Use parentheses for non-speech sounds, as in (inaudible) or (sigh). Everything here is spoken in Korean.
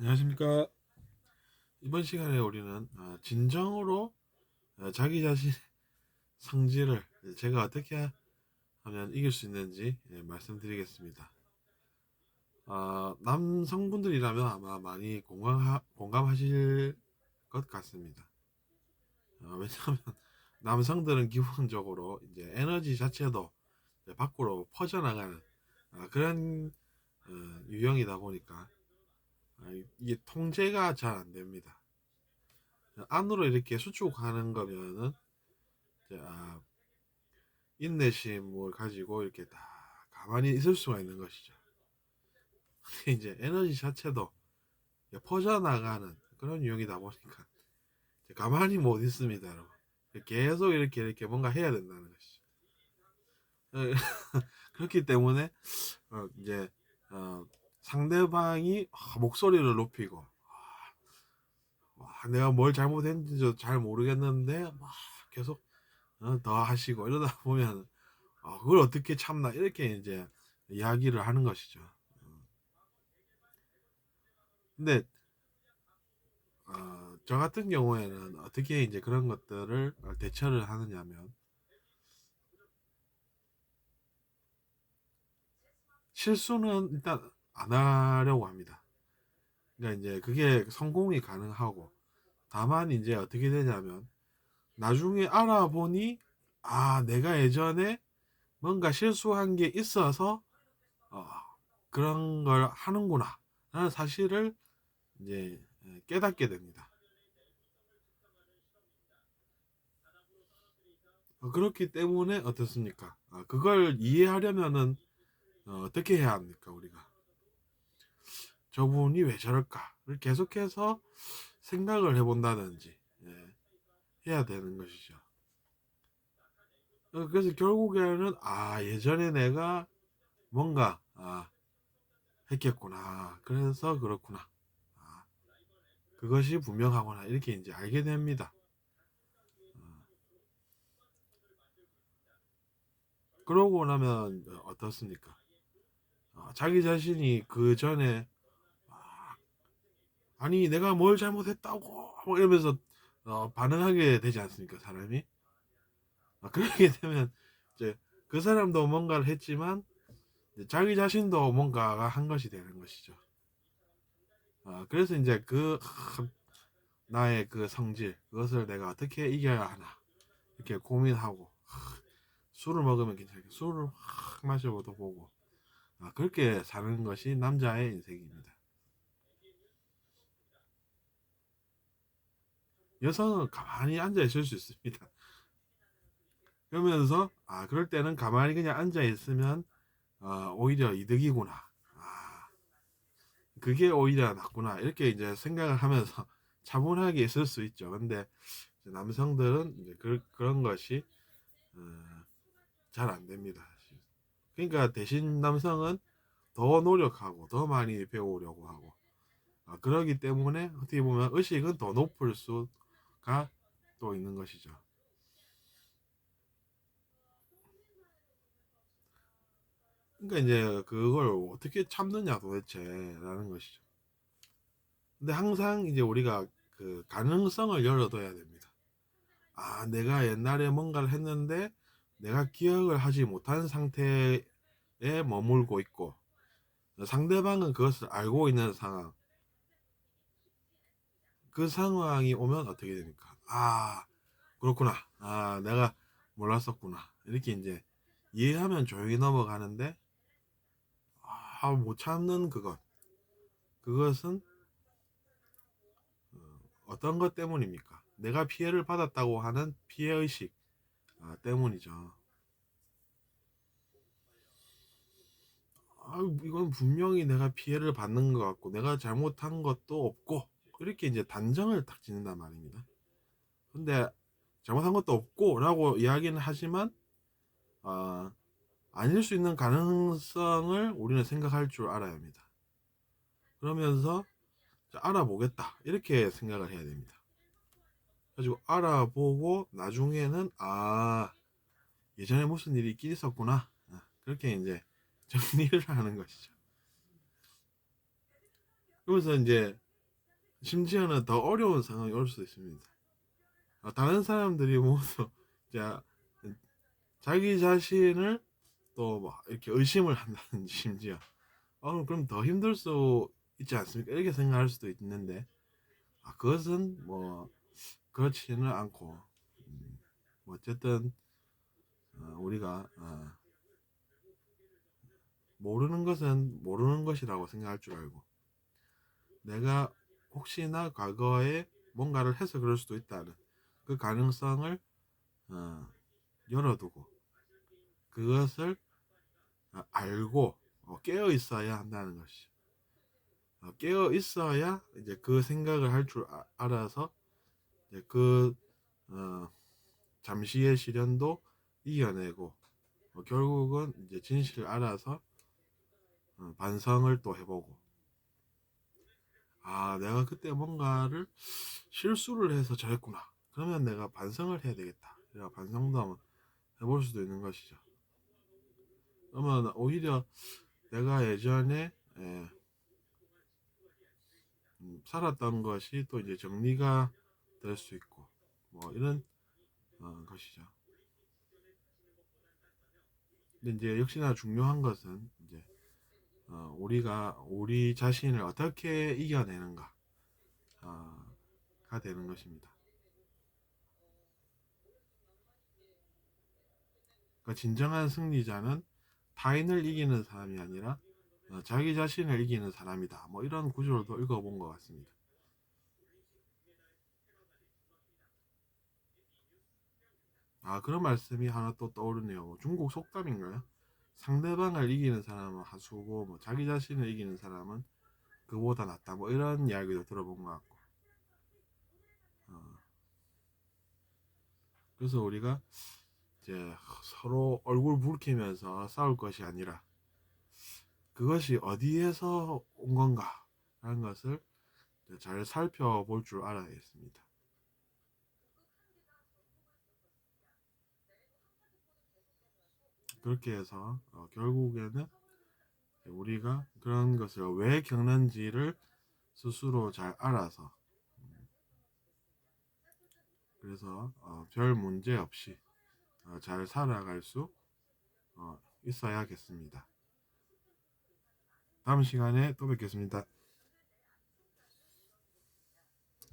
안녕하십니까. 이번 시간에 우리는 아, 진정으로 아, 자기 자신 성질을 (laughs) 제가 어떻게 하면 이길 수 있는지 예, 말씀드리겠습니다. 아, 남성분들이라면 아마 많이 공감 공감하실 것 같습니다. 아, 왜냐하면 (laughs) 남성들은 기본적으로 이제 에너지 자체도 밖으로 퍼져나가는 아, 그런 어, 유형이다 보니까 아, 이게 통제가 잘 안 됩니다. 안으로 이렇게 수축하는 거면은 아, 인내심을 가지고 이렇게 다 가만히 있을 수가 있는 것이죠. 이제 에너지 자체도 퍼져나가는 그런 유형이다 보니까 가만히 못 있습니다, 여러분. 계속 이렇게 이렇게 뭔가 해야 된다는 것이죠. (laughs) 그렇기 때문에 어, 이제 어, 상대방이 아, 목소리를 높이고 아, 와, 내가 뭘 잘못했는지 잘 모르겠는데 막 계속 어, 더 하시고 이러다 (laughs) 보면 아, 그걸 어떻게 참나 이렇게 이제 이야기를 하는 것이죠. 어. 근데 어, 저 같은 경우에는 어떻게 이제 그런 것들을 대처를 하느냐면 실수는 일단 안 하려고 합니다. 그러니까 이제 그게 성공이 가능하고 다만 이제 어떻게 되냐면 나중에 알아보니 아 내가 예전에 뭔가 실수한 게 있어서 어, 그런 걸 하는구나 라는 사실을 이제 깨닫게 됩니다. 어, 그렇기 때문에 어떻습니까? 아, 그걸 이해하려면은 어, 떻게 해야 합니까? 저분이 왜 저럴까를 계속해서 생각을 해본다든지 예, 해야 되는 것이죠. 어, 그래서 결국에는 아 예전에 내가 뭔가 아, 했겠구나. 그래서 그렇구나. 아, 그것이 분명하구나. 이렇게 이제 알게 됩니다. 어. 그러고 나면 어떻습니까? 어, 자기 자신이 그 전에 아니 내가 뭘 잘못했다고? 뭐 이러면서 어, 반응하게 되지 않습니까 사람이? 아, 그렇게 (laughs) 되면 이제 그 사람도 뭔가를 했지만 자기 자신도 뭔가가 한 것이 되는 것이죠. 아, 그래서 이제 그 나의 그 성질 그것을 내가 어떻게 이겨야 하나 이렇게 고민하고 술을 먹으면 괜찮게 술을 확 마셔보도 보고 아, 그렇게 사는 것이 남자의 인생입니다. 여성은 가만히 앉아 있을 수 있습니다. 그러면서 아 그럴 때는 가만히 그냥 앉아 있으면 어, 오히려 이득이구나. 아, 그게 오히려 낫구나. 이렇게 이제 생각을 하면서 (laughs) 차분하게 있을 수 있죠. 근데 남성들은 이제 그, 그런 것이 어, 잘안 됩니다. 그러니까 대신 남성은 더 노력하고 더 많이 배우려고 하고 아, 그러기 때문에 어떻게 보면 의식은 더 높을 수 가 또 있는 것이죠. 그러니까 이제 그걸 어떻게 참느냐 도대체라는 것이죠. 근데 항상 이제 우리가 그 가능성을 열어둬야 됩니다. 아, 내가 옛날에 뭔가를 했는데 내가 기억을 하지 못한 상태에 머물고 있고 상대방은 그것을 알고 있는 상황. 그 상황이 오면 어떻게 됩니까? 아, 그렇구나. 아, 내가 몰랐었구나. 이렇게 이제 이해하면 조용히 넘어가는데, 아, 못 참는 그것. 그것은 어, 어떤 것 때문입니까? 내가 피해를 받았다고 하는 피해 의식 아, 때문이죠. 아, 이건 분명히 내가 피해를 받는 것 같고, 내가 잘못한 것도 없고, 이렇게 이제 단정을 딱 짓는단 말입니다. 근데 잘못한 것도 없고 라고 이야기는 하지만 어, 아닐 수 있는 가능성을 우리는 생각할 줄 알아야 합니다. 그러면서 알아보겠다 이렇게 생각을 해야 됩니다. 가지고 알아보고 나중에는 아 예전에 무슨 일이 있긴 있었구나 아, 그렇게 이제 (laughs) 정리를 하는 것이죠. 그러면서 이제 심지어는 더 어려운 상황이 올 수도 있습니다. 아, 다른 사람들이 자 (laughs) 자기 자신을 또막 이렇게 의심을 한다든지 심지어 어, 그럼 더 힘들 수 있지 않습니까? 이렇게 생각할 수도 있는데 아, 그것은 뭐 그렇지는 않고 음, 뭐 어쨌든 어, 우리가 어, 모르는 것은 모르는 것이라고 생각할 줄 알고 내가 혹시나 과거에 뭔가를 해서 그럴 수도 있다는 그 가능성을 어, 열어두고 그것을 아, 알고 어, 깨어 있어야 한다는 것이죠. 어, 깨어 있어야 이제 그 생각을 할 줄 알아서 그 어, 잠시의 시련도 이겨내고 어, 결국은 이제 진실을 알아서 어, 반성을 또 해보고 아 내가 그때 뭔가를 실수를 해서 저랬구나. 그러면 내가 반성을 해야 되겠다. 내가 반성도 한번 해볼 수도 있는 것이죠. 그러면 오히려 내가 예전에 예, 음, 살았던 것이 또 이제 정리가 될 수 있고 뭐 이런 어, 것이죠. 근데 이제 역시나 중요한 것은 이제 어, 우리가 우리 자신을 어떻게 이겨내는가 어, 가 되는 것입니다. 그러니까 진정한 승리자는 타인을 이기는 사람이 아니라 어, 자기 자신을 이기는 사람이다. 뭐 이런 구절도 읽어본 것 같습니다. 아 그런 말씀이 하나 또 떠오르네요. 뭐 중국 속담인가요? 상대방을 이기는 사람은 하수고 뭐 자기 자신을 이기는 사람은 그보다 낫다. 뭐 이런 이야기도 들어본 것 같고. 어, 그래서 우리가 이제 서로 얼굴 붉히면서 싸울 것이 아니라 그것이 어디에서 온 건가 라는 것을 잘 살펴볼 줄 알아야겠습니다. 그렇게 해서 어, 결국에는 우리가 그런 것을 왜 겪는지를 스스로 잘 알아서 음, 그래서 어, 별 문제 없이 어, 잘 살아갈 수 어, 있어야겠습니다. 다음 시간에 또 뵙겠습니다.